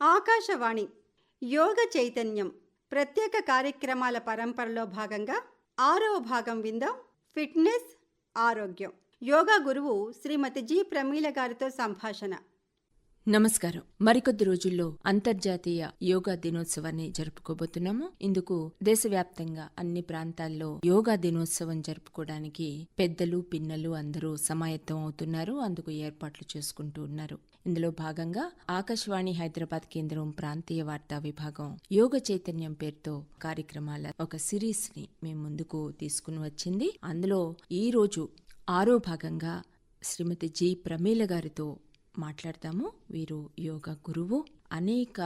ఆకాశవాణి యోగ చైతన్యం ప్రత్యేక కార్యక్రమాల పరంపరలో భాగంగా ఆరవ భాగం విందాం. ఫిట్నెస్ ఆరోగ్యం. యోగా గురువు శ్రీమతి జి. ప్రమీల గారితో సంభాషణ. నమస్కారం. మరికొద్ది రోజుల్లో అంతర్జాతీయ యోగా దినోత్సవాన్ని జరుపుకోబోతున్నాము. ఇందుకు దేశవ్యాప్తంగా అన్ని ప్రాంతాల్లో యోగా దినోత్సవం జరుపుకోవడానికి పెద్దలు పిన్నలు అందరూ సమాయత్తం అవుతున్నారు. అందుకు ఏర్పాట్లు చేసుకుంటూ ఉన్నారు. ఇందులో భాగంగా ఆకాశవాణి హైదరాబాద్ కేంద్రం ప్రాంతీయ వార్తా విభాగం యోగ చైతన్యం పేరుతో కార్యక్రమాల ఒక సిరీస్ని మేము ముందుకు తీసుకుని వచ్చింది. అందులో ఈ రోజు ఆరో భాగంగా శ్రీమతి జి. ప్రమీల గారితో మాట్లాడతాము. వీరు యోగా గురువు. అనేక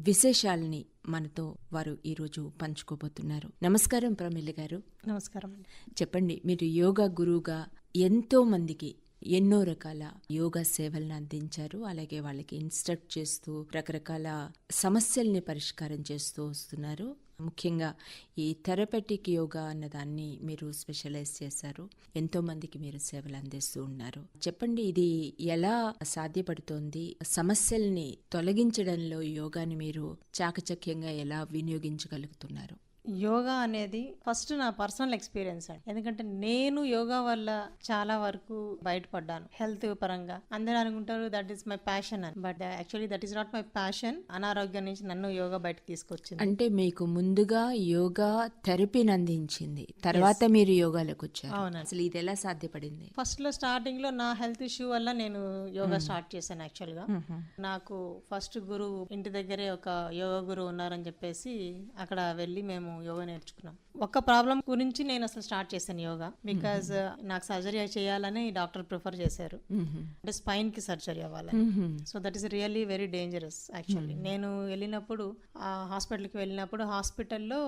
విశేషాలని మనతో వారు ఈరోజు పంచుకోబోతున్నారు. నమస్కారం ప్రమీల గారు. నమస్కారం చెప్పండి మీరు యోగా గురువుగా ఎంతో మందికి ఎన్నో రకాల యోగా సేవలను అందించారు. అలాగే వాళ్ళకి ఇన్స్ట్రక్ట్ చేస్తూ రకరకాల సమస్యల్ని పరిష్కారం చేస్తూ వస్తున్నారు. ముఖ్యంగా ఈ థెరపెటిక్ యోగా అన్న దాన్ని మీరు స్పెషలైజ్ చేశారు. ఎంతో మందికి మీరు సేవలు అందిస్తూ ఉన్నారు. చెప్పండి ఇది ఎలా సాధ్యపడుతోంది? సమస్యల్ని తొలగించడంలో యోగాని మీరు చాకచక్యంగా ఎలా వినియోగించగలుగుతున్నారు? యోగా అనేది ఫస్ట్ నా పర్సనల్ ఎక్స్పీరియన్స్ అండి. ఎందుకంటే నేను యోగా వల్ల చాలా వరకు బయటపడ్డాను హెల్త్ పరంగా. అందరూ అనుకుంటారు దట్ ఈస్ మై ప్యాషన్ అని. But actually that is not my passion అనారోగ్యం నుంచి నన్ను యోగా బయటకు తీసుకొచ్చింది. అంటే మీకు ముందుగా యోగా థెరపీని అందించింది. తర్వాత మీరు యోగాలోకి వచ్చారు. అవునండి. అసలు ఇది ఎలా సాధ్యపడింది? ఫస్ట్లో స్టార్టింగ్లో నా హెల్త్ ఇష్యూ వల్ల నేను యోగా స్టార్ట్ చేశాను యాక్చువల్గా. నాకు ఫస్ట్ గురువు ఇంటి దగ్గరే ఒక యోగా గురువు ఉన్నారని చెప్పేసి అక్కడ వెళ్ళి మేము యోగా నేర్చుకున్నాం. ఒక్క ప్రాబ్లం గురించి నేను అసలు స్టార్ట్ చేశాను యోగా. బికాజ్ నాకు సర్జరీ చేయాలని డాక్టర్ ప్రిఫర్ చేశారు. అంటే స్పైన్కి సర్జరీ అవ్వాలని. So that is really very dangerous actually నేను వెళ్ళినప్పుడు ఆ హాస్పిటల్కి వెళ్ళినప్పుడు హాస్పిటల్లో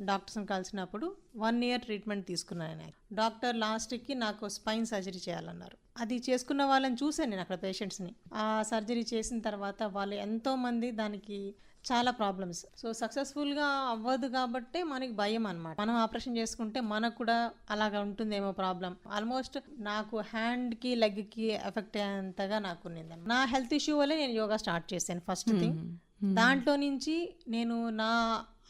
డాక్టర్స్ని కలిసినప్పుడు వన్ ఇయర్ ట్రీట్మెంట్ తీసుకున్నాను నేను. డాక్టర్ లాస్ట్కి నాకు స్పైన్ సర్జరీ చేయాలన్నారు. అది చేసుకున్న వాళ్ళని చూశాను నేను అక్కడ పేషెంట్స్ని ఆ సర్జరీ చేసిన తర్వాత వాళ్ళు ఎంతో మంది దానికి చాలా ప్రాబ్లమ్స్ సో సక్సెస్ఫుల్గా అవ్వదు కాబట్టి మనకి భయం అనమాట మనం ఆపరేషన్ చేసుకుంటే మనకు కూడా అలాగా ఉంటుందేమో ప్రాబ్లం ఆల్మోస్ట్ నాకు హ్యాండ్కి లెగ్కి ఎఫెక్ట్ అయ్యేంతగా నాకు ఉన్నింది నా హెల్త్ ఇష్యూ వల్లే నేను యోగా స్టార్ట్ చేశాను ఫస్ట్ థింగ్ దాంట్లో నుంచి నేను నా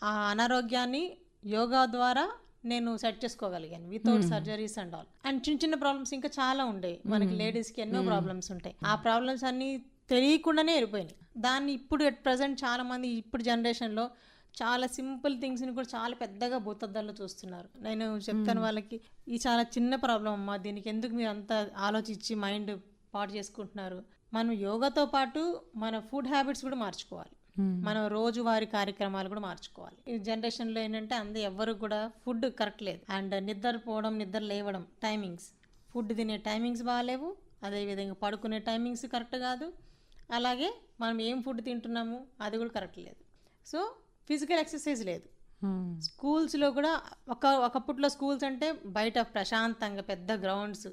ఆ అనారోగ్యాన్ని యోగా ద్వారా నేను set చేసుకోగలిగాను without surgeries and all and చిన్న చిన్న ప్రాబ్లమ్స్ ఇంకా చాలా ఉండేవి. మనకి లేడీస్కి ఎన్నో ప్రాబ్లమ్స్ ఉంటాయి. ఆ ప్రాబ్లమ్స్ అన్ని తెలియకుండానే వెళ్ళిపోయినాయి. దాన్ని ఇప్పుడు ఎట్ ప్రజెంట్ చాలా మంది ఇప్పుడు జనరేషన్లో చాలా సింపుల్ థింగ్స్ని కూడా చాలా పెద్దగా భూతద్దాల్లో చూస్తున్నారు. నేను చెప్తాను వాళ్ళకి ఈ చాలా చిన్న ప్రాబ్లం అమ్మా దీనికి ఎందుకు మీరు అంత ఆలోచించి మైండ్ పాటు చేసుకుంటున్నారు? మనం యోగాతో పాటు మన ఫుడ్ హ్యాబిట్స్ కూడా మార్చుకోవాలి. మనం రోజువారీ కార్యక్రమాలు కూడా మార్చుకోవాలి. ఈ జనరేషన్లో ఏంటంటే అందరూ ఎవ్వరు కూడా ఫుడ్ కరెక్ట్ లేదు. అండ్ నిద్రపోవడం నిద్ర లేవడం టైమింగ్స్. ఫుడ్ తినే టైమింగ్స్ బాగాలేవు. అదేవిధంగా పడుకునే టైమింగ్స్ కరెక్ట్ కాదు. అలాగే మనం ఏం ఫుడ్ తింటున్నాము అది కూడా కరెక్ట్ లేదు. సో ఫిజికల్ ఎక్సర్సైజ్ లేదు. స్కూల్స్లో కూడా ఒక ఒకప్పట్లో స్కూల్స్ అంటే బయట ప్రశాంతంగా పెద్ద గ్రౌండ్స్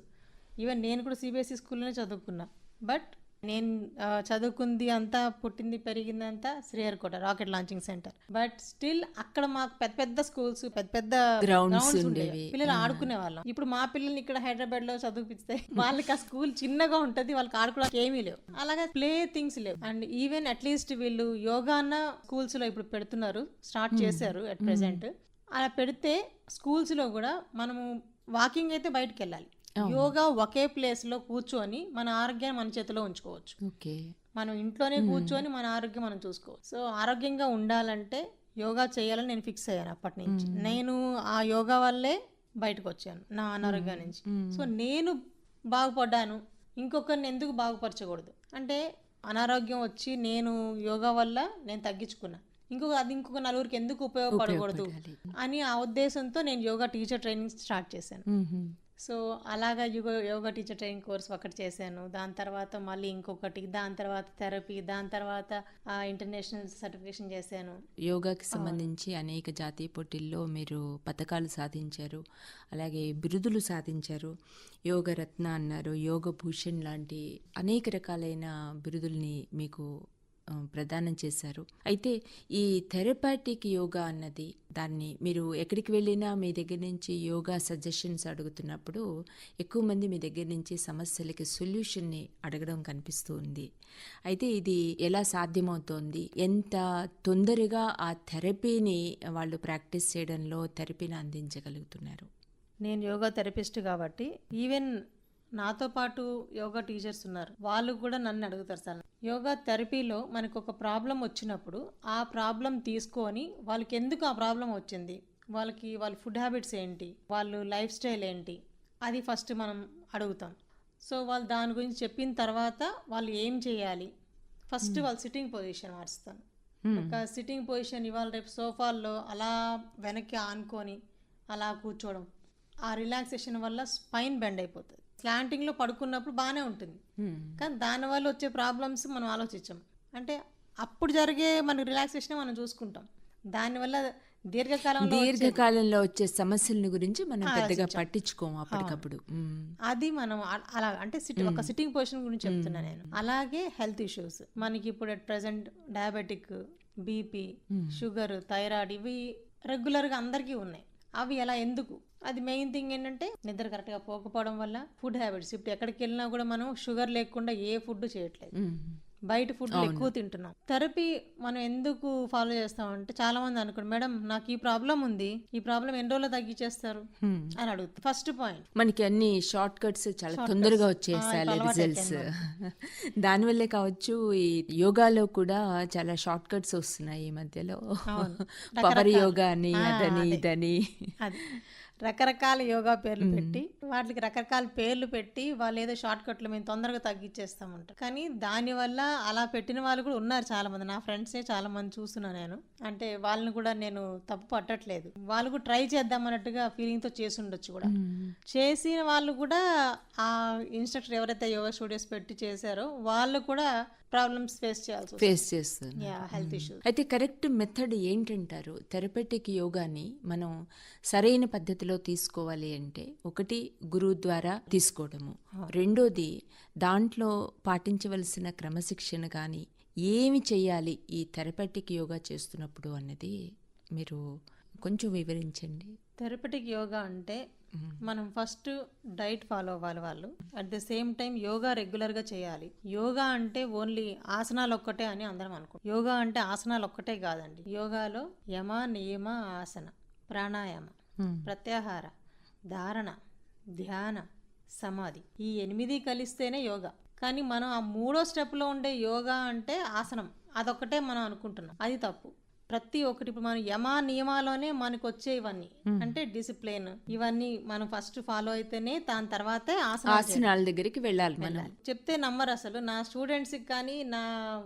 ఈవెన్ నేను కూడా సిబిఎస్ఈ స్కూల్లోనే చదువుకున్నా. బట్ నేను చదువుకుంది అంతా పుట్టింది పెరిగింది అంతా Sriharikota rocket launching center. But still అక్కడ మాకు పెద్ద పెద్ద స్కూల్స్ పెద్ద పెద్ద grounds ఉండేవి. పిల్లలు ఆడుకునే వాళ్ళం. ఇప్పుడు మా పిల్లల్ని ఇక్కడ హైదరాబాద్లో చదివిపిస్తే వాళ్ళకి ఆ స్కూల్ చిన్నగా ఉంటది వాళ్ళకి ఆడుకోవడానికి ఏమీ లేవు. అలాగే ప్లే థింగ్స్ లేవు. అండ్ ఈవెన్ అట్లీస్ట్ వీళ్ళు యోగా అన్న స్కూల్స్లో ఇప్పుడు పెడుతున్నారు స్టార్ట్ చేశారు అట్ ప్రెసెంట్ అలా పెడితే స్కూల్స్లో కూడా మనము వాకింగ్ అయితే బయటకు వెళ్ళాలి. యోగా ఒకే ప్లేస్లో కూర్చొని మన ఆరోగ్యాన్ని మన చేతిలో ఉంచుకోవచ్చు. ఓకే. మనం ఇంట్లోనే కూర్చొని మన ఆరోగ్యం మనం చూసుకోవచ్చు. సో ఆరోగ్యంగా ఉండాలంటే యోగా చేయాలని నేను ఫిక్స్ అయ్యాను అప్పటి నుంచి. నేను ఆ యోగా వల్లే బయటకు వచ్చాను నా అనారోగ్యం నుంచి. సో నేను బాగుపడ్డాను ఇంకొకరిని ఎందుకు బాగుపరచకూడదు? అంటే అనారోగ్యం వచ్చి నేను యోగా వల్ల నేను తగ్గించుకున్నా. ఇంకొక అది ఇంకొక నలుగురికి ఎందుకు ఉపయోగపడకూడదు? అని ఆ ఉద్దేశంతో నేను యోగా టీచర్ ట్రైనింగ్ స్టార్ట్ చేశాను. సో అలాగా yoga yoga teacher training course ఒకటి చేశాను. దాని తర్వాత మళ్ళీ ఇంకొకటి దాని తర్వాత థెరపీ దాని తర్వాత ఇంటర్నేషనల్ సర్టిఫికేషన్ చేశాను. యోగాకి సంబంధించి అనేక జాతీయ పోటీల్లో మీరు పథకాలు సాధించారు. అలాగే బిరుదులు సాధించారు. యోగ రత్న అన్నారు యోగ భూషణ్ లాంటి అనేక రకాలైన బిరుదుల్ని మీకు ప్రదానం చేశారు. అయితే ఈ థెరపాటిక్ యోగా అన్నది దాన్ని మీరు ఎక్కడికి వెళ్ళినా మీ దగ్గర నుంచి యోగా సజెషన్స్ అడుగుతున్నప్పుడు ఎక్కువ మంది మీ దగ్గర నుంచి సమస్యలకి సొల్యూషన్ని అడగడం కనిపిస్తూ ఉంది. అయితే ఇది ఎలా సాధ్యమవుతోంది? ఎంత తొందరగా ఆ థెరపీని వాళ్ళు ప్రాక్టీస్ చేయడంలో థెరపీని అందించగలుగుతున్నారు? నేను యోగా థెరపిస్ట్ కాబట్టి ఈవెన్ నాతో పాటు యోగా టీచర్స్ ఉన్నారు. వాళ్ళు కూడా నన్ను అడుగుతారు సార్ యోగా థెరపీలో మనకు ఒక ప్రాబ్లం వచ్చినప్పుడు ఆ ప్రాబ్లం తీసుకొని వాళ్ళకి ఎందుకు ఆ ప్రాబ్లం వచ్చింది? వాళ్ళకి వాళ్ళ ఫుడ్ హ్యాబిట్స్ ఏంటి? వాళ్ళు లైఫ్ స్టైల్ ఏంటి? అది ఫస్ట్ మనం అడుగుతాం. సో వాళ్ళు దాని గురించి చెప్పిన తర్వాత వాళ్ళు ఏం చేయాలి? ఫస్ట్ వాళ్ళు సిట్టింగ్ పొజిషన్ మార్చుతాను ఒక సిట్టింగ్ పొజిషన్ ఇవాళ రేపు సోఫాల్లో అలా వెనక్కి ఆనుకొని అలా కూర్చోవడం. ఆ రిలాక్సేషన్ వల్ల స్పైన్ బెండ్ అయిపోతుంది. స్లాంటింగ్లో పడుకున్నప్పుడు బాగానే ఉంటుంది. కానీ దానివల్ల వచ్చే ప్రాబ్లమ్స్ మనం ఆలోచించాం. అంటే అప్పుడు జరిగే మన రిలాక్సేషన్ మనం చూసుకుంటాం. దానివల్ల దీర్ఘకాలంలో వచ్చే- దీర్ఘకాలంలో వచ్చే సమస్యల గురించి మనం పెద్దగా పట్టించుకోము అప్పటికప్పుడు. అది మనం అలా అంటే సిట్ ఒక సిట్టింగ్ పొజిషన్ గురించి చెప్తున్నా నేను. అలాగే హెల్త్ ఇష్యూస్ మనకి ఇప్పుడు at present diabetic BP sugar thyroid ఇవి రెగ్యులర్గా అందరికీ ఉన్నాయి. అవి ఎలా ఎందుకు? అది మెయిన్ థింగ్ ఏంటంటే నిద్ర కరెక్ట్గా పోకపోవడం వల్ల ఫుడ్ హ్యాబిట్స్ ఇప్పుడు ఎక్కడికి వెళ్ళినా కూడా మనం షుగర్ లేకుండా ఏ ఫుడ్ చేయట్లేదు. బయట ఫుడ్ ఎక్కువ తింటున్నాం. థెరపీ మనం ఎందుకు ఫాలో చేస్తామంటే చాలా మంది అనుకోండి మేడం నాకు ఈ ప్రాబ్లం ఉంది. ఈ ప్రాబ్లం ఎన్ని రోజుల్లో తగ్గించేస్తారు. అని అడుగుతుంది ఫస్ట్ పాయింట్ మనకి అన్ని షార్ట్ కట్స్ చాలా తొందరగా వచ్చేసాలి రిజల్ట్స్ దానివల్లే కావచ్చు ఈ యోగాలో కూడా చాలా షార్ట్ కట్స్ వస్తున్నాయి ఈ మధ్యలో. పవర్ యోగా అని అదని ఇదని. రకరకాల యోగా పేర్లు పెట్టి వాటికి రకరకాల పేర్లు పెట్టి వాళ్ళు ఏదో షార్ట్ కట్లు మేము తొందరగా తగ్గించేస్తామంటారు కానీ దానివల్ల అలా పెట్టిన వాళ్ళు కూడా ఉన్నారు చాలా మంది నా ఫ్రెండ్సే చాలా మంది చూస్తున్నాను నేను. అంటే వాళ్ళని కూడా నేను తప్పు పట్టట్లేదు. వాళ్ళు కూడా ట్రై చేద్దాం అన్నట్టుగా ఫీలింగ్తో చేసి ఉండొచ్చు కూడా. చేసిన వాళ్ళు కూడా ఆ ఇన్స్ట్రక్టర్ ఎవరైతే యోగా స్టూడియోస్ పెట్టి చేశారో వాళ్ళు కూడా ప్రాబ్లమ్స్ ఫేస్ చేయాల్సి ఫేస్ చేస్తుంది. హెల్త్ ఇష్యూస్ అయితే కరెక్ట్ మెథడ్ ఏంటంటారు? థెరపెటిక్ యోగాని మనం సరైన పద్ధతిలో తీసుకోవాలి అంటే ఒకటి గురువు ద్వారా తీసుకోవడము. రెండోది దాంట్లో పాటించవలసిన క్రమశిక్షణ కానీ ఏమి చేయాలి ఈ థెరపెటిక్ యోగా చేస్తున్నప్పుడు అన్నది మీరు కొంచెం వివరించండి. థెరపటిక్ యోగా అంటే మనం ఫస్ట్ డైట్ ఫాలో అవ్వాలి వాళ్ళు. At the same time yoga రెగ్యులర్గా చేయాలి. యోగా అంటే ఓన్లీ ఆసనాలు ఒక్కటే అని అందరం అనుకుంటాం. యోగా అంటే ఆసనాలు ఒక్కటే కాదండి. యోగాలో యమ నియమ ఆసన ప్రాణాయామ Hmm. ప్రత్యాహార ధారణ ధ్యాన సమాధి. ఈ ఎనిమిది కలిస్తేనే యోగా. కానీ మనం ఆ మూడో స్టెప్లో ఉండే యోగా అంటే ఆసనం. అదొక్కటే మనం అనుకుంటున్నాం. అది తప్పు. ప్రతి ఒక్కటి ఇప్పుడు మనం యమ నియమాలోనే మనకు వచ్చే ఇవన్నీ అంటే డిసిప్లిన్. ఇవన్నీ మనం ఫస్ట్ ఫాలో అయితేనే దాని తర్వాతే ఆసనాలు దగ్గరికి వెళ్ళాలి మనం. చెప్తే నమ్మరు అసలు. నా స్టూడెంట్స్కి కానీ నా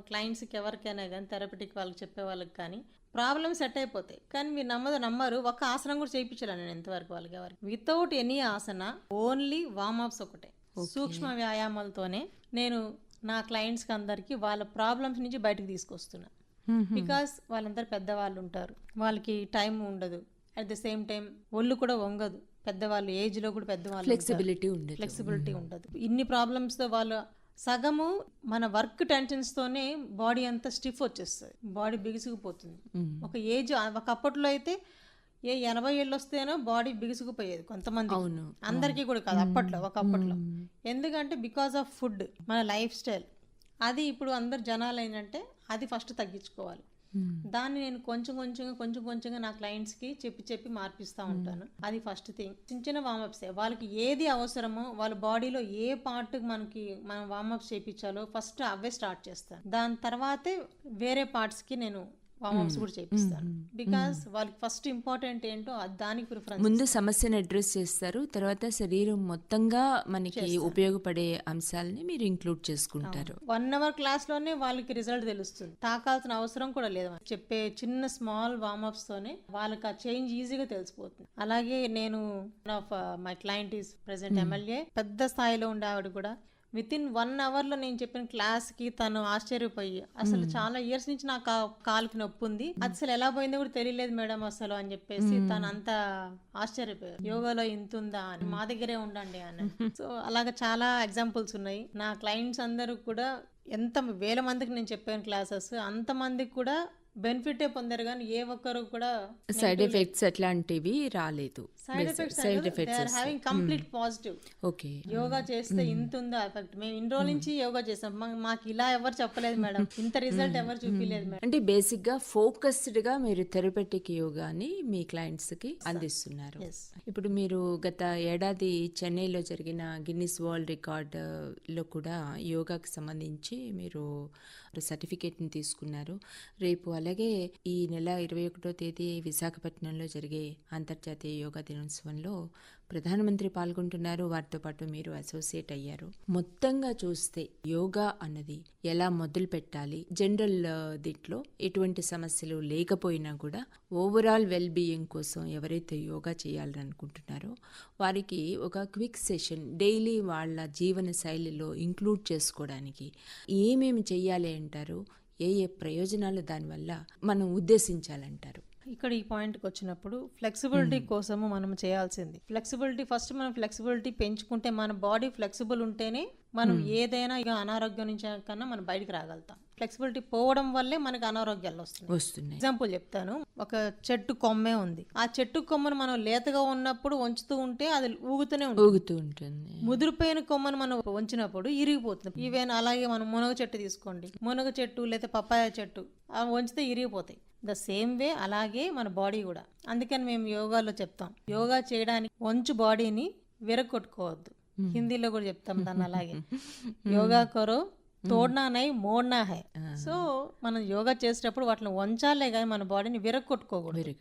క్లయింట్స్కి ఎవరికైనా కానీ థెరపటిక్ వాళ్ళకి చెప్పే వాళ్ళకి కానీ ప్రాబ్లమ్ సెట్ అయిపోతాయి. కానీ మీరు నమ్మదు నమ్మరు. ఒక ఆసనం కూడా చేయించాను నేను ఎంతవరకు వాళ్ళకి ఎవరికి. Without any asana only warmups ఒకటే. సూక్ష్మ వ్యాయామాలతోనే నేను నా క్లయింట్స్కి అందరికీ వాళ్ళ ప్రాబ్లమ్స్ నుంచి బయటకు తీసుకొస్తున్నా. బికాస్ వాళ్ళందరూ పెద్దవాళ్ళు ఉంటారు. వాళ్ళకి టైం ఉండదు. అట్ ద సేమ్ టైం ఒళ్ళు కూడా వంగదు. పెద్దవాళ్ళు ఏజ్లో కూడా పెద్దవాళ్ళు. ఫ్లెక్సిబిలిటీ ఉండదు. ఫ్లెక్సిబిలిటీ ఉండదు. ఇన్ని ప్రాబ్లమ్స్తో వాళ్ళు సగము మన వర్క్ టెన్షన్స్తోనే బాడీ అంతా స్టిఫ్ వచ్చేస్తుంది. బాడీ బిగుసుకుపోతుంది. ఒక ఏజ్ ఒకప్పట్లో అయితే ఏ ఎనభై ఏళ్ళు వస్తేనో బాడీ బిగుసుకుపోయేది కొంతమంది అవును. అందరికీ కూడా కాదు అప్పట్లో ఒకప్పట్లో ఎందుకంటే బికాస్ ఆఫ్ ఫుడ్ మన లైఫ్ స్టైల్ అది ఇప్పుడు అందరు జనాలు ఏంటంటే అది ఫస్ట్ తగ్గించుకోవాలి. దాన్ని నేను కొంచెం కొంచెంగా కొంచెం కొంచెంగా నా క్లయింట్స్కి చెప్పి చెప్పి మార్పిస్తూ ఉంటాను. అది ఫస్ట్ థింగ్ చిన్న చిన్న వామప్స్ వాళ్ళకి ఏది అవసరమో వాళ్ళ బాడీలో ఏ పార్ట్ మనకి మనం వామప్స్ చేయించాలో ఫస్ట్ అవే స్టార్ట్ చేస్తాను. దాని తర్వాతే వేరే పార్ట్స్కి నేను వామప్స్ కూడా చేపిస్తాను బికాస్ వాళ్ళకి ఫస్ట్ ఇంపార్టెంట్ ఏంటో దానికి ప్రిఫరెన్స్ ముందు సమస్యను అడ్రస్ చేస్తారు. తర్వాత శరీరం మొత్తంగా మనకి ఉపయోగపడే అంశాలని మీరు ఇంక్లూడ్ చేసుకుంటారు. వన్ అవర్ క్లాస్లోనే వాళ్ళకి రిజల్ట్ తెలుస్తుంది. తాకాల్సిన అవసరం కూడా లేదు చెప్పే చిన్న స్మాల్ వార్మప్స్ తోనే వాళ్ళకి ఆ చేంజ్ ఈజీగా తెలిసిపోతుంది. అలాగే నేను of my client is present MLA పెద్ద స్థాయిలో ఉండే ఆవిడ కూడా విత్ ఇన్ వన్ అవర్లో నేను చెప్పిన క్లాస్కి తను ఆశ్చర్యపోయి అసలు చాలా ఇయర్స్ నుంచి నాకు కాలుకి నొప్పి ఉంది. అసలు ఎలా పోయిందో కూడా తెలియలేదు మేడం అసలు అని చెప్పేసి తను అంతా ఆశ్చర్యపోయారు. యోగాలో ఇంత ఉందా? అని మా దగ్గరే ఉండండి అని. సో అలాగా చాలా ఎగ్జాంపుల్స్ ఉన్నాయి. నా క్లయింట్స్ అందరూ కూడా ఎంత వేల మందికి నేను చెప్పాను క్లాసెస్ అంతమందికి కూడా బెనిఫిటే పొందారు కానీ ఏ ఒక్కరు కూడా సైడ్ ఎఫెక్ట్స్ అట్లాంటివి రాలేదు. Side effects side effects are having complete positive okay yoga చేస్తే ఇంత ఉందా ఎఫెక్ట్ మేము ఇన్ని రోజుల నుంచి యోగా చేసాం మాకు ఇలా ఎవరు చెప్పలేదు మేడం. ఇంత రిజల్ట్ ఎవరు చూపించలేదు మేడం. అంటే బేసిక్గా ఫోకస్డ్గా మీరు థెరపెటిక్ యోగాని మీ క్లయింట్స్కి అందిస్తున్నారు. ఇప్పుడు మీరు గత ఏడాది చెన్నైలో జరిగిన గిన్నిస్ వరల్డ్ రికార్డ్లో కూడా యోగాకి సంబంధించి మీరు సర్టిఫికేట్ని తీసుకున్నారు. రేపు అలాగే ఈ నెల ఇరవై ఒకటో తేదీ విశాఖపట్నంలో జరిగే అంతర్జాతీయ యోగా దినోత్సవంలో ప్రధానమంత్రి పాల్గొంటున్నారు. వారితో పాటు మీరు అసోసియేట్ అయ్యారు. మొత్తంగా చూస్తే యోగా అన్నది ఎలా మొదలు పెట్టాలి జనరల్ దీంట్లో ఎటువంటి సమస్యలు లేకపోయినా కూడా ఓవరాల్ వెల్ బీయింగ్ కోసం ఎవరైతే యోగా చేయాలని అనుకుంటున్నారో వారికి ఒక క్విక్ సెషన్ డైలీ వాళ్ళ జీవన శైలిలో ఇంక్లూడ్ చేసుకోవడానికి ఏమేమి చేయాలి అంటారు ఏ ఏ ప్రయోజనాలు దానివల్ల మనం ఉద్దేశించాలంటారు. ఇక్కడ ఈ పాయింట్కి వచ్చినప్పుడు ఫ్లెక్సిబిలిటీ కోసము మనం చేయాల్సింది. ఫ్లెక్సిబిలిటీ ఫస్ట్ మనం ఫ్లెక్సిబిలిటీ పెంచుకుంటే మన బాడీ ఫ్లెక్సిబుల్ ఉంటేనే మనం ఏదైనా ఇక అనారోగ్యం నుంచి కన్నా మనం బయటికి రాగలుగుతాం. ఫ్లెక్సిబిలిటీ పోవడం వల్లే మనకి అనారోగ్యాలు వస్తున్నాయి. వస్తున్నాయి. ఎగ్జాంపుల్ చెప్తాను. ఒక చెట్టు కొమ్మే ఉంది. ఆ చెట్టు కొమ్మను మనం లేతగా ఉన్నప్పుడు వంచుతూ ఉంటే అది ఊగుతూనే ఊగుతూ ఉంటుంది. ముదిరిపోయిన కొమ్మను మనం వంచినప్పుడు ఇరిగిపోతుంది. ఈవెన్ అలాగే మనం మునగ చెట్టు తీసుకోండి. మునగ చెట్టు లేదా పప్పాయ చెట్టు వంచితే ఇరిగిపోతాయి. ద సేమ్ వే అలాగే మన బాడీ కూడా. అందుకని మేము యోగాలో చెప్తాం. యోగా చేయడానికి వంచు బాడీని విరగొట్టుకోవద్దు. హిందీలో కూడా చెప్తాం దాన్ని అలాగే. యోగా కరో తోడ్నా నై మోడ్నా హై. సో మనం యోగా చేసేటప్పుడు వాటిని వంచాలే కానీ మన బాడీని విరగొట్టుకోకూడదు.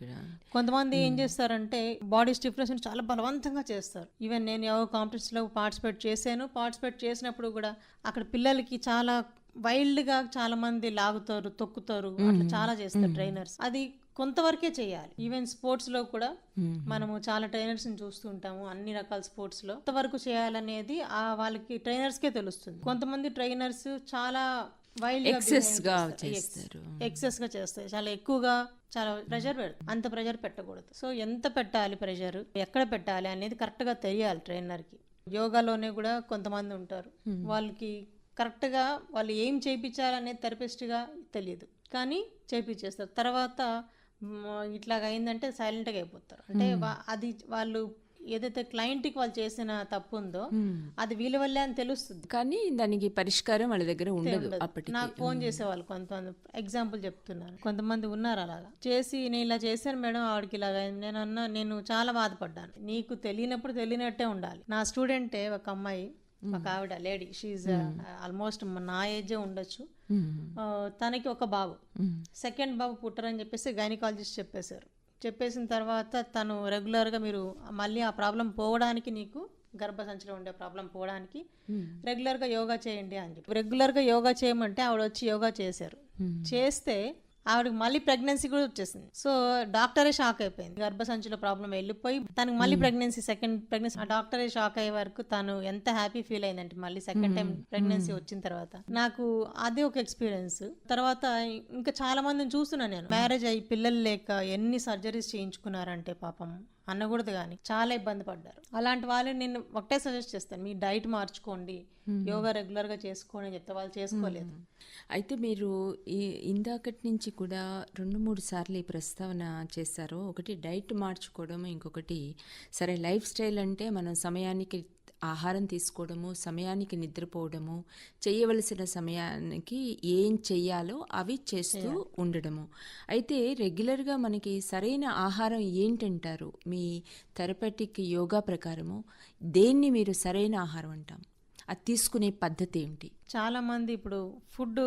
కొంతమంది ఏం చేస్తారంటే బాడీ స్టిఫ్నెస్ చాలా బలవంతంగా చేస్తారు. ఈవెన్ నేను యోగా కాంపిటీషన్స్లో పార్టిసిపేట్ చేశాను. పార్టిసిపేట్ చేసినప్పుడు కూడా అక్కడ పిల్లలకి చాలా వైల్డ్గా చాలా మంది లాగుతారు తొక్కుతారు అట్లా చాలా చేస్తారు ట్రైనర్స్. అది కొంతవరకే చేయాలి. ఈవెన్ స్పోర్ట్స్లో కూడా మనము చాలా ట్రైనర్స్ని చూస్తూ ఉంటాము అన్ని రకాల స్పోర్ట్స్లో. కొంతవరకు చేయాలనేది ఆ వాళ్ళకి ట్రైనర్స్ కే తెలుస్తుంది. కొంతమంది ట్రైనర్స్ చాలా వైల్డ్ Excess గా చేస్తారు. ఎక్సెస్గా చేస్తాయి చాలా ఎక్కువగా చాలా ప్రెషర్ పెడతారు. అంత ప్రెషర్ పెట్టకూడదు. సో ఎంత పెట్టాలి ప్రెషర్ ఎక్కడ పెట్టాలి అనేది కరెక్ట్గా తెలియాలి ట్రైనర్కి. యోగాలోనే కూడా కొంతమంది ఉంటారు. వాళ్ళకి కరెక్ట్గా వాళ్ళు ఏం చేయించాలనేది థెరపిస్ట్గా తెలియదు కానీ చేయించేస్తారు తర్వాత ఇట్లాగ అయిందంటే సైలెంట్గా అయిపోతారు. అంటే అది వాళ్ళు ఏదైతే క్లయింట్కి వాళ్ళు చేసిన తప్పు ఉందో అది వీళ్ళ వల్లే అని తెలుస్తుంది. కానీ దానికి పరిష్కారం వాళ్ళ దగ్గర ఉండదు. అప్పటికి. నాకు ఫోన్ చేసేవాళ్ళు కొంతమంది. ఎగ్జాంపుల్ చెప్తున్నాను. కొంతమంది ఉన్నారు అలాగా. చేసి నేను ఇలా చేశాను మేడం ఆవిడకి ఇలాగా అయింది." నేను అన్నా నేను చాలా బాధపడ్డాను. నీకు తెలియనప్పుడు తెలియనట్టే ఉండాలి. నా స్టూడెంటే ఒక అమ్మాయి. ఒక ఆవిడ లేడీ. షీఈ్ ఆల్మోస్ట్ నా ఏజే ఉండొచ్చు. తనకి ఒక బాబు. సెకండ్ బాబు పుట్టరని చెప్పేసి గైనకాలజిస్ట్ చెప్పేశారు. చెప్పేసిన తర్వాత తను రెగ్యులర్గా మీరు మళ్ళీ ఆ ప్రాబ్లం పోవడానికి నీకు గర్భసంచిలో ఉండే ప్రాబ్లం పోవడానికి రెగ్యులర్గా యోగా చేయండి అని చెప్పి. రెగ్యులర్గా యోగా చేయమంటే ఆవిడ వచ్చి యోగా చేశారు. చేస్తే ఆవిడకి మళ్ళీ ప్రెగ్నెన్సీ కూడా వచ్చేసింది. సో డాక్టరే షాక్ అయిపోయింది. గర్భసంచిలో ప్రాబ్లం వెళ్ళిపోయి తనకి మళ్ళీ ప్రెగ్నెన్సీ సెకండ్ ప్రెగ్నెన్సీ ఆ డాక్టరే షాక్ అయ్యే వరకు తను ఎంత హ్యాపీ ఫీల్ అయిందంటే మళ్ళీ సెకండ్ టైం ప్రెగ్నెన్సీ వచ్చిన తర్వాత. నాకు అది ఒక ఎక్స్పీరియన్స్ తర్వాత ఇంకా చాలా మందిని చూస్తున్నాను నేను. మ్యారేజ్ అయ్యి పిల్లలు లేక ఎన్ని సర్జరీస్ చేయించుకున్నారంటే పాపం అనకూడదు కానీ చాలా ఇబ్బంది పడ్డారు. అలాంటి వాళ్ళు నేను ఒకటే సజెస్ట్ చేస్తాను. మీ డైట్ మార్చుకోండి. యోగా రెగ్యులర్గా చేసుకోండి అని చెప్తే వాళ్ళు చేసుకోలేదు. అయితే మీరు ఈ ఇందాకటి నుంచి కూడా రెండు మూడు సార్లు ఈ ప్రస్తావన చేశారు. ఒకటి డైట్ మార్చుకోవడం ఇంకొకటి సరే లైఫ్ స్టైల్ అంటే మనం సమయానికి ఆహారం తీసుకోవడము సమయానికి నిద్రపోవడము చేయవలసిన సమయానికి ఏం చెయ్యాలో అవి చేస్తూ ఉండడము. అయితే రెగ్యులర్గా మనకి సరైన ఆహారం ఏంటంటారు? మీ థెరపటిక్ యోగా ప్రకారము దేన్ని మీరు సరైన ఆహారం అంటాం? అది తీసుకునే పద్ధతి ఏంటి? చాలా మంది ఇప్పుడు ఫుడ్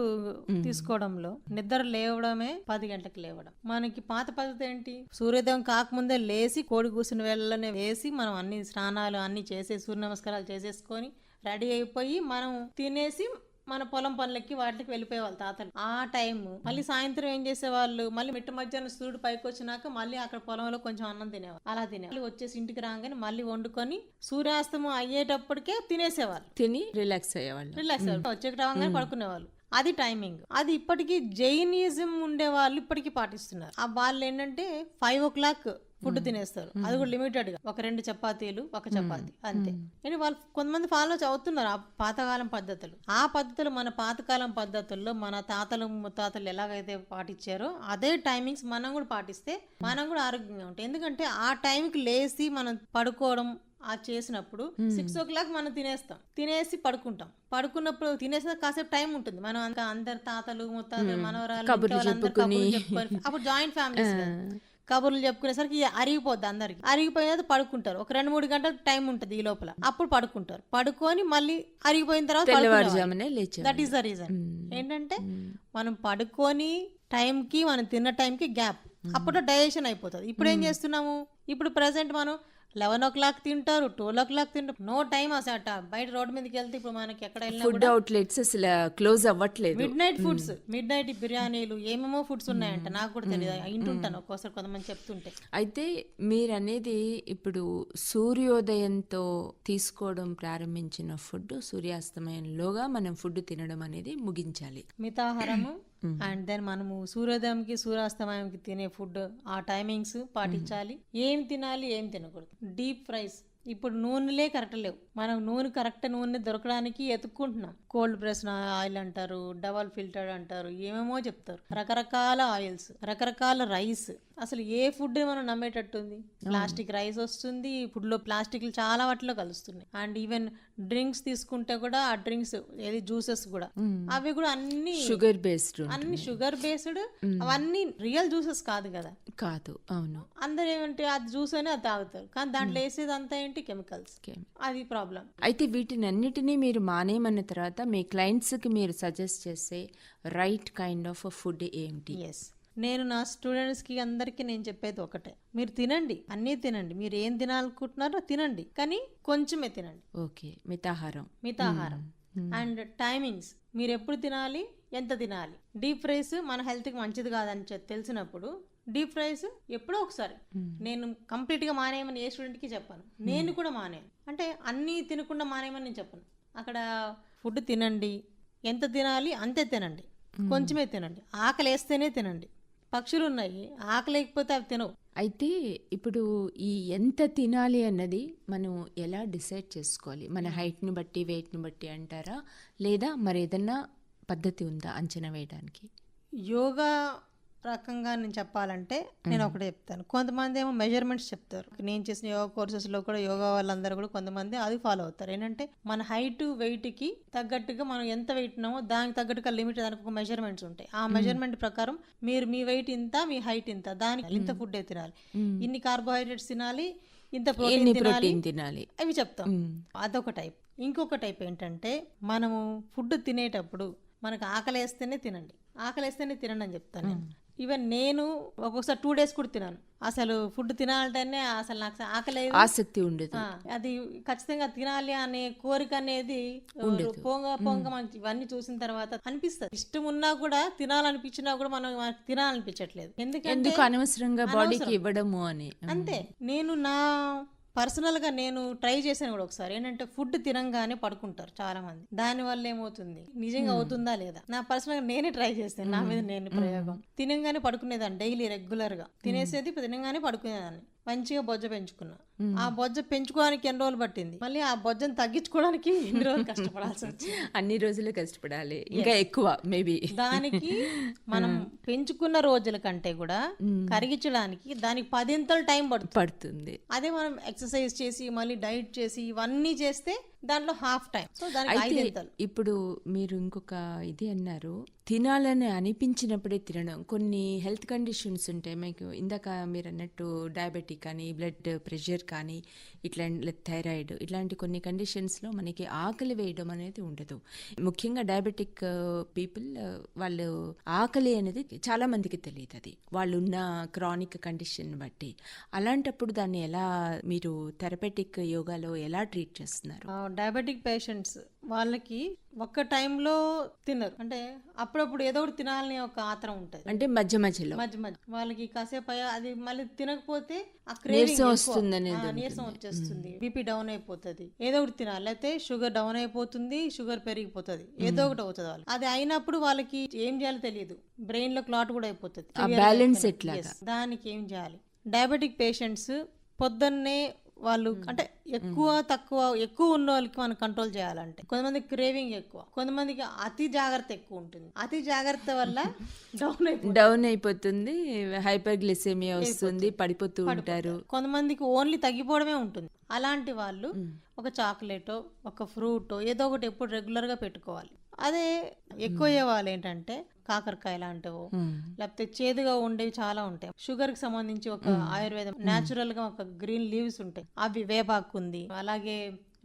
తీసుకోవడంలో నిద్ర లేవడమే పది గంటలకు లేవడం. మనకి పాత పద్ధతి ఏంటి? సూర్యోదయం కాకముందే లేచి కోడి కూసిన వేళలోనే వేసి మనం అన్ని స్నానాలు అన్ని చేసే సూర్య నమస్కారాలు చేసేసుకొని రెడీ అయిపోయి మనం తినేసి మన పొలం పనులకి వాటికి వెళ్ళిపోయేవాళ్ళు తాతలు. ఆ టైం మళ్ళీ సాయంత్రం ఏం చేసేవాళ్ళు? మళ్ళీ మిట్ట మధ్యాహ్నం సూర్యుడు పైకి వచ్చినాక మళ్ళీ అక్కడ పొలంలో కొంచెం అన్నం తినేవాళ్ళు. అలా తినేవాళ్ళు. వచ్చేసి ఇంటికి రాగానే మళ్ళీ వండుకొని సూర్యాస్తమం అయ్యేటప్పటికే తినేసేవాళ్ళు. తిని రిలాక్స్ అయ్యేవాళ్ళు. రిలాక్స్ వచ్చేకి రాగానే పడుకునేవాళ్ళు. అది టైమింగ్. అది ఇప్పటికీ జైనిజం ఉండే వాళ్ళు ఇప్పటికీ పాటిస్తున్నారు. ఆ వాళ్ళు ఏంటంటే ఫైవ్ ఓ క్లాక్ ఫుడ్ తినేస్తారు. అది కూడా లిమిటెడ్గా ఒక రెండు చపాతీలు ఒక చపాతీ అంతే. కానీ వాళ్ళు కొంతమంది ఫాలో అవుతున్నారు ఆ పాతకాలం పద్ధతులు. ఆ పద్ధతులు మన పాతకాలం పద్ధతుల్లో మన తాతలు ముత్తాతలు ఎలాగైతే పాటించారో అదే టైమింగ్స్ మనం కూడా పాటిస్తే మనం కూడా ఆరోగ్యంగా ఉంటాం. ఎందుకంటే ఆ టైంకి లేచి మనం పడుకోవడం ఆ చేసినప్పుడు సిక్స్ ఓ క్లాక్ మనం తినేస్తాం. తినేసి పడుకుంటాం. పడుకున్నప్పుడు తినేసిన కాసేపు టైం ఉంటుంది. మనం అందరు తాతలు ముత్తాతలు మనవరాలు చెప్పుకొని. అప్పుడు జాయింట్ ఫ్యామిలీస్ కబుర్లు చెప్పుకునేసరికి అరిగిపోద్ది అందరికి. అరిగిపోయిన తర్వాత పడుకుంటారు. ఒక రెండు మూడు గంటల టైం ఉంటుంది ఈ లోపల. అప్పుడు పడుకుంటారు. పడుకొని మళ్ళీ అరిగిపోయిన తర్వాత దట్ ఈస్ ద రీజన్ ఏంటంటే మనం పడుకొని టైంకి మనం తిన్న టైంకి గ్యాప్ అప్పుడు డైజెషన్ అయిపోతుంది. ఇప్పుడు ఏం చేస్తున్నాము? ఇప్పుడు ప్రెసెంట్ మనం లెవెన్ ఓ క్లాక్ తింటారు ట్వెల్వ్ ఓ క్లాక్ తింటారు. నో టైం అసట బయట రోడ్ మీదకి వెళ్తే ఇప్పుడు మనకి ఎక్కడ ఫుడ్ అవుట్లెట్స్ అసలు క్లోజ్ అవ్వట్లేదు. Midnight foods midnight బిర్యానీలు ఏమేమో ఫుడ్స్ ఉన్నాయంట. నాకు కూడా తెలియదు. వింటుంటాను ఒక్కోసారి కొంతమంది చెప్తుంటే. అయితే మీరు అనేది ఇప్పుడు సూర్యోదయంతో తీసుకోవడం ప్రారంభించిన ఫుడ్ సూర్యాస్తమయంలోగా మనం ఫుడ్ తినడం అనేది ముగించాలి. మితాహారము అండ్ దెన్ మనము సూర్యోదయంకి సూర్యాస్తమయంకి తినే ఫుడ్ ఆ టైమింగ్స్ పాటించాలి. ఏం తినాలి ఏం తినకూడదు. డీప్ ఫ్రైస్ ఇప్పుడు నూనెలే కరెక్ట్ లేవు. మనం నూనె కరెక్ట్ నూనె దొరకడానికి ఎతుక్కుంటున్నాం. కోల్డ్ ప్రెస్ ఆయిల్ అంటారు డబల్ ఫిల్టర్డ్ అంటారు ఏమేమో చెప్తారు. రకరకాల ఆయిల్స్ రకరకాల రైస్ అసలు ఏ ఫుడ్ మనం నమ్మేటట్టుంది? ప్లాస్టిక్ రైస్ వస్తుంది ఫుడ్లో ప్లాస్టిక్లు చాలా వాటిలో కలుస్తున్నాయి. అండ్ ఈవెన్ డ్రింక్స్ తీసుకుంటే కూడా ఆ డ్రింక్స్ ఏది జ్యూసెస్ కూడా. అవి కూడా అన్ని షుగర్ బేస్డ్ అన్ని షుగర్ బేస్డ్ అవన్నీ రియల్ జ్యూసెస్ కాదు కదా. కాదు అవును. అందరు ఏమంటే అది జ్యూస్ అని అది తాగుతారు. కానీ దాంట్లో వేసేది అంతా ఏంటి? కెమికల్స్. అది ప్రాబ్లం అయితే వీటిని అన్నిటినీ మీరు మానేయమన్న తర్వాత మీ క్లయింట్స్కి మీరు సజెస్ట్ చేసే రైట్ కైండ్ ఆఫ్ ఫుడ్ ఏమిటి ఎస్ నేను నా స్టూడెంట్స్కి అందరికీ నేను చెప్పేది ఒకటే. మీరు తినండి అన్నీ తినండి. మీరు ఏం తినాలనుకుంటున్నారో తినండి. కానీ కొంచెమే తినండి. ఓకే మితాహారం. మితాహారం. అండ్ టైమింగ్స్ మీరు ఎప్పుడు తినాలి ఎంత తినాలి? డీప్ ఫ్రైస్ మన హెల్త్కి మంచిది కాదని తెలిసినప్పుడు డీప్ ఫ్రైస్ ఎప్పుడో ఒకసారి. నేను కంప్లీట్గా మానేయమని ఏ స్టూడెంట్కి చెప్పాను. నేను కూడా మానేయను అంటే అన్నీ తినకుండా మానేయమని నేను చెప్పను. అక్కడ ఫుడ్ తినండి ఎంత తినాలి అంతే తినండి. కొంచెమే తినండి. ఆకలి వేస్తేనే తినండి. పక్షులు ఉన్నాయి ఆకలి లేకపోతే అవి తినవు. అయితే ఇప్పుడు ఈ ఎంత తినాలి అన్నది మనం ఎలా డిసైడ్ చేసుకోవాలి? మన హైట్ని బట్టి వెయిట్ని బట్టి అంటారా? లేదా మరి ఏదన్నా పద్ధతి ఉందా అంచనా వేయడానికి? యోగా రకంగా నేను చెప్పాలంటే నేను ఒకటే చెప్తాను. కొంతమంది ఏమో మెజర్మెంట్స్ చెప్తారు. నేను చేసిన యోగా కోర్సెస్లో కూడా యోగా వాళ్ళందరూ కూడా కొంతమంది అది ఫాలో అవుతారు. ఏంటంటే మన హైట్ వెయిట్కి తగ్గట్టుగా మనం ఎంత వెయిట్ ఉన్నామో దానికి తగ్గట్టుగా లిమిట్ దానికి ఒక మెజర్మెంట్స్ ఉంటాయి. ఆ మెజర్మెంట్ ప్రకారం మీరు మీ వెయిట్ ఇంత మీ హైట్ ఇంత దానికి ఇంత ఫుడ్ తినాలి. ఇన్ని కార్బోహైడ్రేట్స్ తినాలి ఇంత ప్రోటీన్ తినాలి అవి చెప్తాం. అదొక టైప్ ఇంకొక టైప్ ఏంటంటే మనము ఫుడ్ తినేటప్పుడు మనకు ఆకలేస్తేనే తినండి. ఆకలేస్తేనే తినండి అని చెప్తాను నేను. ఈవెన్ నేను ఒక్కొక్కసారి టూ డేస్ కూడా తినాను. అసలు ఫుడ్ తినాలంటేనే అసలు నాకు ఆకలి ఆసక్తి ఉండదు. అది ఖచ్చితంగా తినాలి అనే కోరిక అనేది పొంగ పొంగ మనకి ఇవన్నీ చూసిన తర్వాత అనిపిస్తుంది. ఇష్టం ఉన్నా కూడా తినాలనిపించినా కూడా మనం మనకి తినాలనిపించట్లేదు. ఎందుకంటే ఎందుకు అనవసరంగా బాడీకి ఇవ్వడము అని? అంతే. నేను నా పర్సనల్గా నేను ట్రై చేశాను కూడా ఒకసారి. ఏంటంటే ఫుడ్ తినంగానే పడుకుంటారు చాలా మంది దాని వల్ల ఏమవుతుంది? నిజంగా అవుతుందా లేదా? నా పర్సనల్గా నేనే ట్రై చేస్తాను నా మీద నేను ప్రయోగం. తినంగానే పడుకునేదాన్ని డైలీ రెగ్యులర్గా. తినేసేది తినంగానే పడుకునేదాన్ని. మంచిగా బొజ్జ పెంచుకున్నా. ఆ బొజ్జ పెంచుకోవడానికి ఎన్ని రోజులు పట్టింది? మళ్ళీ ఆ బొజ్జను తగ్గించుకోవడానికి ఎన్ని రోజులు కష్టపడాల్సి వచ్చింది. అన్ని రోజులు కష్టపడాలి. ఇంకా ఎక్కువ మేబీ దానికి మనం పెంచుకున్న రోజుల కంటే కూడా కరిగించడానికి దానికి పదింతలు టైం పడుతుంది. పడుతుంది. అదే మనం ఎక్సర్సైజ్ చేసి మళ్ళీ డైట్ చేసి ఇవన్నీ చేస్తే దాంట్లో హాఫ్ టైం. సో దానికి ఇప్పుడు మీరు ఇంకొక ఇది అన్నారు తినాలని అనిపించినప్పుడే తినడం. కొన్ని హెల్త్ కండిషన్స్ ఉంటాయి. మీకు ఇందాక మీరు అన్నట్టు డయాబెటిక్ కానీ బ్లడ్ ప్రెషర్ కానీ ఇట్లాంటి థైరాయిడ్ ఇట్లాంటి కొన్ని కండిషన్స్లో మనకి ఆకలి వేయడం అనేది ఉండదు. ముఖ్యంగా డయాబెటిక్ పీపుల్ వాళ్ళు ఆకలి అనేది చాలా మందికి తెలియదు అది. వాళ్ళు ఉన్న క్రానిక్ కండిషన్ బట్టి. అలాంటప్పుడు దాన్ని ఎలా మీరు థెరపెటిక్ యోగాలో ఎలా ట్రీట్ చేస్తున్నారు? డయాబెటిక్ పేషెంట్స్ వాళ్ళకి ఒక్క టైంలో తినరు. అంటే అప్పుడప్పుడు ఏదో ఒకటి తినాలని ఒక ఆత్రం ఉంటుంది. అంటే మధ్య మధ్యలో. మధ్య మధ్య. వాళ్ళకి కాసేపు అది మళ్ళీ తినకపోతే ఆ నీరసం క్రేవింగ్ వస్తుందనేది నీరసం వచ్చేస్తుంది. బీపీ డౌన్ అయిపోతుంది. ఏదో ఒకటి తినాలి. లేకపోతే షుగర్ డౌన్ అయిపోతుంది షుగర్ పెరిగిపోతుంది. ఏదో ఒకటి అవుతుంది వాళ్ళు అది అయినప్పుడు వాళ్ళకి ఏం చేయాలో తెలియదు. బ్రెయిన్లో క్లాట్ కూడా అయిపోతుంది. Balance Yes. దానికి ఏం చేయాలి? డయాబెటిక్ పేషెంట్స్ పొద్దున్నే వాళ్ళు అంటే ఎక్కువ తక్కువ ఎక్కువ ఉన్న వాళ్ళకి మనం కంట్రోల్ చేయాలంటే కొంతమంది క్రేవింగ్ ఎక్కువ కొంతమందికి అతి జాగ్రత్త ఎక్కువ ఉంటుంది. అతి జాగ్రత్త వల్ల డౌన్ అయిపోతుంది. డౌన్ అయిపోతుంది హైపర్ గ్లిసెమియా వస్తుంది పడిపోతూ ఉంటారు. కొంతమందికి ఓన్లీ తగ్గిపోవడమే ఉంటుంది. అలాంటి వాళ్ళు ఒక చాక్లెటో ఒక ఫ్రూటో ఏదో ఒకటి ఎప్పుడు రెగ్యులర్గా పెట్టుకోవాలి. అదే ఎక్కువ అయ్యే వాళ్ళు ఏంటంటే కాకరకాయ లాంటివో లేకపోతే చేదుగా ఉండేవి చాలా ఉంటాయి. షుగర్కి సంబంధించి ఒక ఆయుర్వేదం నేచురల్గా ఒక గ్రీన్ లీవ్స్ ఉంటాయి. అవి వేపాకు ఉంది అలాగే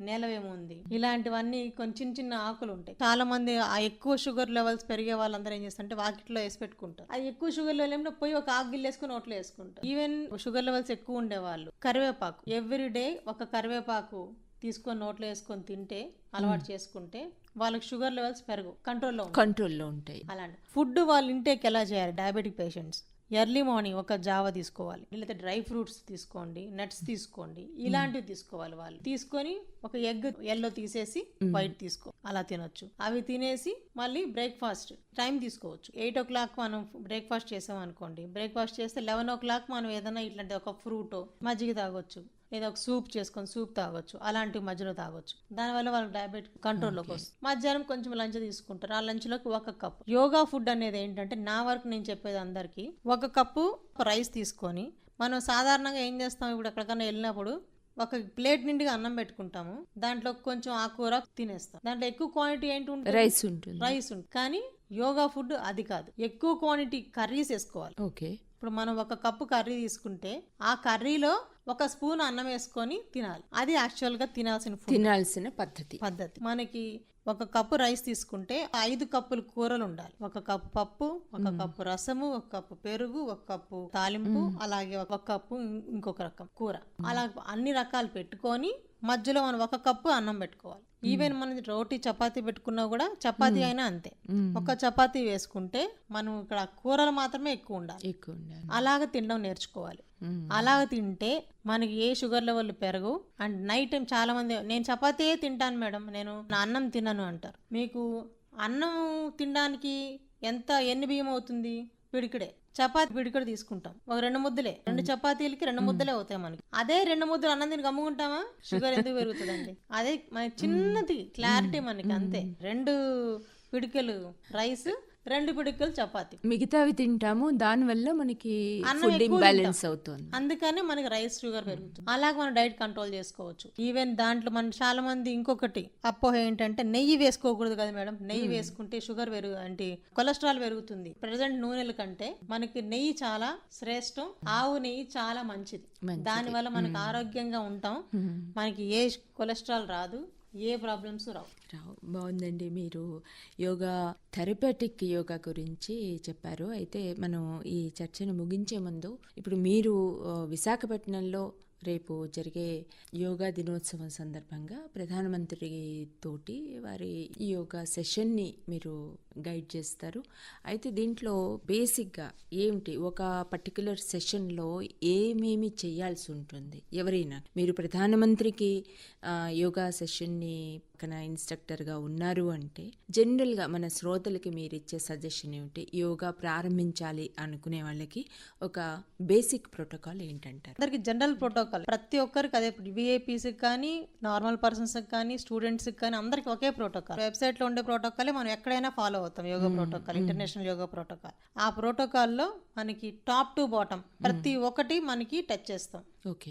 నేలవేము ఉంది. ఇలాంటివన్నీ కొన్ని చిన్న చిన్న ఆకులు ఉంటాయి. చాలా మంది ఆ ఎక్కువ షుగర్ లెవెల్స్ పెరిగే వాళ్ళందరూ ఏం చేస్తారంటే వాకిట్లో వేసి పెట్టుకుంటారు. అది ఎక్కువ షుగర్ లెవెల్ ఏమిటో పోయి ఒక ఆకు గిల్లు వేసుకుని నోట్లో వేసుకుంటారు. ఈవెన్ షుగర్ లెవెల్స్ ఎక్కువ ఉండే వాళ్ళు కరివేపాకు. ఎవ్రీ డే ఒక కరివేపాకు తీసుకొని నోట్లో వేసుకొని తింటే అలవాటు చేసుకుంటే వాళ్ళకి షుగర్ లెవెల్స్ పెరుగు కంట్రోల్లో కంట్రోల్లో ఉంటాయి. అలాంటి ఫుడ్ వాళ్ళ ఇంటేక్ ఎలా చేయాలి? డయాబెటిక్ పేషెంట్స్ ఎర్లీ మార్నింగ్ ఒక జావ తీసుకోవాలి. లేకపోతే డ్రై ఫ్రూట్స్ తీసుకోండి నట్స్ తీసుకోండి ఇలాంటివి తీసుకోవాలి వాళ్ళు. తీసుకొని ఒక ఎగ్ ఎల్లో తీసేసి వైట్ తీసుకో అలా తినొచ్చు. అవి తినేసి మళ్ళీ బ్రేక్ఫాస్ట్ టైం తీసుకోవచ్చు. ఎయిట్ ఓ క్లాక్ మనం బ్రేక్ఫాస్ట్ చేసాం అనుకోండి బ్రేక్ఫాస్ట్ చేస్తే లెవెన్ ఓ క్లాక్ మనం ఏదైనా ఇట్లాంటి ఒక ఫ్రూట్ మజ్జిగ తాగొచ్చు. ఏదో ఒక సూప్ చేసుకొని సూప్ తాగొచ్చు అలాంటి మధ్యలో తాగొచ్చు. దానివల్ల వాళ్ళకి డయాబెటిక్ కంట్రోల్లోకి వస్తుంది. మధ్యాహ్నం కొంచెం లంచ్ తీసుకుంటారు. ఆ లంచ్లోకి ఒక కప్ యోగా ఫుడ్ అనేది ఏంటంటే నా వరకు నేను చెప్పేది అందరికీ ఒక కప్పు రైస్ తీసుకొని మనం సాధారణంగా ఏం చేస్తాం ఇప్పుడు ఎక్కడికైనా వెళ్ళినప్పుడు ఒక ప్లేట్ నిండుగా అన్నం పెట్టుకుంటాము. దాంట్లో కొంచెం ఆకుకూర తినేస్తాం. దాంట్లో ఎక్కువ క్వాంటిటీ ఏంటి ఉంటుంది? రైస్ ఉంటుంది. రైస్ ఉంటుంది. కానీ యోగా ఫుడ్ అది కాదు. ఎక్కువ క్వాంటిటీ కర్రీస్ వేసుకోవాలి. ఓకే. ఇప్పుడు మనం ఒక కప్పు కర్రీ తీసుకుంటే ఆ కర్రీలో ఒక స్పూన్ అన్నం వేసుకొని తినాలి. అది యాక్చువల్గా తినాల్సిన తినాల్సిన పద్ధతి. పద్ధతి. మనకి ఒక కప్పు రైస్ తీసుకుంటే ఐదు కప్పులు కూరలు ఉండాలి. ఒక కప్పు పప్పు ఒక కప్పు రసము ఒక కప్పు పెరుగు ఒక కప్పు తాలింపు అలాగే ఒక కప్పు ఇంకొక రకం కూర. అలా అన్ని రకాలు పెట్టుకొని మధ్యలో మనం ఒక కప్పు అన్నం పెట్టుకోవాలి. ఈవెన్ మనం రోటీ చపాతీ పెట్టుకున్నా కూడా చపాతీ అయినా అంతే. ఒక చపాతీ వేసుకుంటే మనం ఇక్కడ కూరలు మాత్రమే ఎక్కువ ఉండాలి. ఎక్కువ ఉండాలి. అలాగ తినడం నేర్చుకోవాలి. అలాగ తింటే మనకి ఏ షుగర్ లెవెల్ పెరగు? అండ్ నైట్ టైం చాలా మంది నేను చపాతీయే తింటాను మేడం. నేను నా అన్నం తినను అంటారు. మీకు అన్నం తినడానికి ఎంత ఎన్ని బియ్యం అవుతుంది? పిడికిడే. చపాతి పిడికడు తీసుకుంటాం. ఒక రెండు ముద్దలే. రెండు చపాతీలకి రెండు ముద్దలే అవుతాయి మనకి. అదే రెండు ముద్దలు అన్నం తిని గమ్ముకుంటామా? షుగర్ ఎందుకు పెరుగుతుందండి? అదే మన చిన్నది క్లారిటీ మనకి అంతే. రెండు పిడికలు రైస్ రెండు పిడికలు చపాతీ. మిగతావి తింటాము దానివల్ల మనకి ఫుడ్ ఇంబ్యాలెన్స్ తింటాం. అవుతుంది. అందుకనే మనకి రైస్ షుగర్ పెరుగుతుంది. అలాగే మనం డైట్ కంట్రోల్ చేసుకోవచ్చు. ఈవెన్ దాంట్లో మన చాలా మంది ఇంకొకటి అపోహ ఏంటంటే నెయ్యి వేసుకోకూడదు కదా మేడం. నెయ్యి వేసుకుంటే షుగర్ పెరుగు అంటే కొలెస్ట్రాల్ పెరుగుతుంది. ప్రజెంట్ నూనెల కంటే మనకి నెయ్యి చాలా శ్రేష్టం ఆవు నెయ్యి చాలా మంచిది. దానివల్ల మనకి ఆరోగ్యంగా ఉంటాం. మనకి ఏ కొలెస్ట్రాల్ రాదు ఏ ప్రాబ్లమ్స్ రావు. రావు బాగుందండి మీరు యోగా థెరపటిక్ యోగా గురించి చెప్పారు. అయితే మనం ఈ చర్చను ముగించే ముందు ఇప్పుడు మీరు విశాఖపట్నంలో రేపు జరిగే యోగా దినోత్సవం సందర్భంగా ప్రధానమంత్రి తోటి వారి యోగా సెషన్ని మీరు గైడ్ చేస్తారు. అయితే దీంట్లో బేసిక్గా ఏమిటి? ఒక పర్టికులర్ సెషన్లో ఏమేమి చేయాల్సి ఉంటుంది? ఎవరైనా మీరు ప్రధానమంత్రికి యోగా సెషన్ని పక్కన ఇన్స్ట్రక్టర్గా ఉన్నారు అంటే జనరల్గా మన శ్రోతలకి మీరు ఇచ్చే సజెషన్ ఏమిటి? యోగా ప్రారంభించాలి అనుకునే వాళ్ళకి ఒక బేసిక్ ప్రోటోకాల్ ఏంటంటారు? అందరికి జనరల్ ప్రోటోకాల్. ప్రతి ఒక్కరికి అదే విఐపీస్ కానీ నార్మల్ పర్సన్స్ కానీ స్టూడెంట్స్ కానీ అందరికి ఒకే ప్రోటోకాల్. వెబ్సైట్లో ఉండే ప్రోటోకాల్ మనం ఎక్కడైనా ఫాలో అవుతాం yoga protocol international yoga protocol. ఆ ప్రోటోకాల్లో మనకి టాప్ టు బాటమ్ ప్రతి ఒక్కటి మనకి టచ్ చేస్తాం.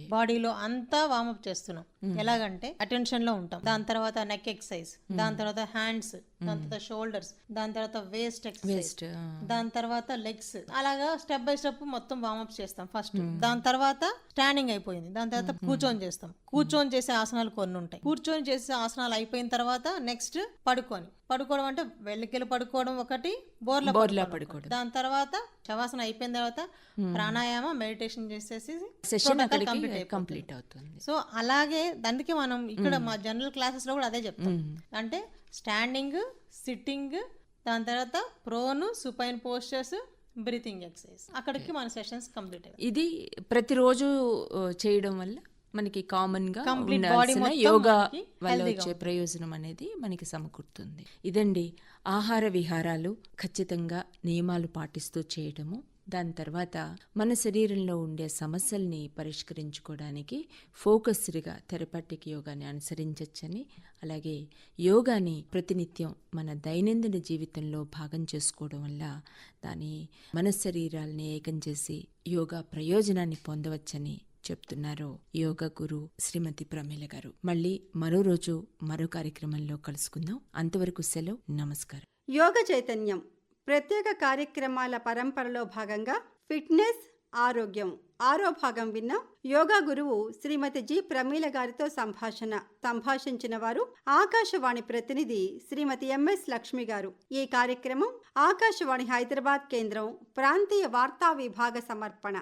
బాడీలో అంతా వార్మప్ చేస్తున్నాం. ఎలాగంటే అటెన్షన్లో ఉంటాం. దాని తర్వాత నెక్ ఎక్సర్సైజ్ దాని తర్వాత హ్యాండ్స్ దాని తర్వాత షోల్డర్స్ దాని తర్వాత వేస్ట్ ఎక్సర్సైజ్ వేస్ట్ దాని తర్వాత లెగ్స్ అలాగా స్టెప్ బై స్టెప్ మొత్తం వార్మప్ చేస్తాం ఫస్ట్ దాని తర్వాత స్టాండింగ్ అయిపోయింది. దాని తర్వాత కూర్చొని చేస్తాం. కూర్చొని చేసే ఆసనాలు కొన్ని ఉంటాయి. కూర్చొని చేసే ఆసనాలు అయిపోయిన తర్వాత నెక్స్ట్ పడుకొని. పడుకోవడం అంటే వెళ్ళికెళ్ళి పడుకోవడం ఒకటి బోర్ల బోర్లా పడుకోవడం. దాని తర్వాత శవాసన అయిపోయిన తర్వాత ప్రాణాయామ మెడిటేషన్ చేసేసి సెషన్. కంప్లీట్ అవుతుంది. సో అలాగే అందుకే మనం ఇక్కడ మా జనరల్ క్లాసెస్లో కూడా అదే చెప్తాం. అంటే స్టాండింగ్ సిట్టింగ్ దాని తర్వాత prone supine postures breathing exercise. అక్కడికి మన సెషన్స్ కంప్లీట్ ఇది ప్రతిరోజు చేయడం వల్ల? మనకి కామన్గా ఉండాల్సిన యోగా వల్ల వచ్చే ప్రయోజనం అనేది మనకి సమకూరుతుంది. ఇదండి ఆహార విహారాలు ఖచ్చితంగా నియమాలు పాటిస్తూ చేయడము దాని తర్వాత మన శరీరంలో ఉండే సమస్యల్ని పరిష్కరించుకోవడానికి ఫోకస్డ్గా థెరపాటిక్ యోగాని అనుసరించవచ్చని అలాగే యోగాని ప్రతినిత్యం మన దైనందిన జీవితంలో భాగం చేసుకోవడం వల్ల దాని మన శరీరాల్ని ఏకం చేసి యోగా ప్రయోజనాన్ని పొందవచ్చని చెప్తున్నారు యోగ గురు శ్రీమతి ప్రమీల గారు. మళ్ళీ మరో రోజు మరో కార్యక్రమంలో కలుసుకుందాం. అంతవరకు సెలవు నమస్కారం. యోగ చైతన్యం ప్రత్యేక కార్యక్రమాల పరంపరలో భాగంగా ఫిట్నెస్ ఆరోగ్యం. ఆరో భాగం విన్నాం యోగా గురువు శ్రీమతి జి. ప్రమీల గారితో సంభాషణ సంభాషించిన వారు ఆకాశవాణి ప్రతినిధి శ్రీమతి ఎంఎస్ లక్ష్మి గారు. ఈ కార్యక్రమం ఆకాశవాణి హైదరాబాద్ కేంద్రం ప్రాంతీయ వార్తా విభాగ సమర్పణ.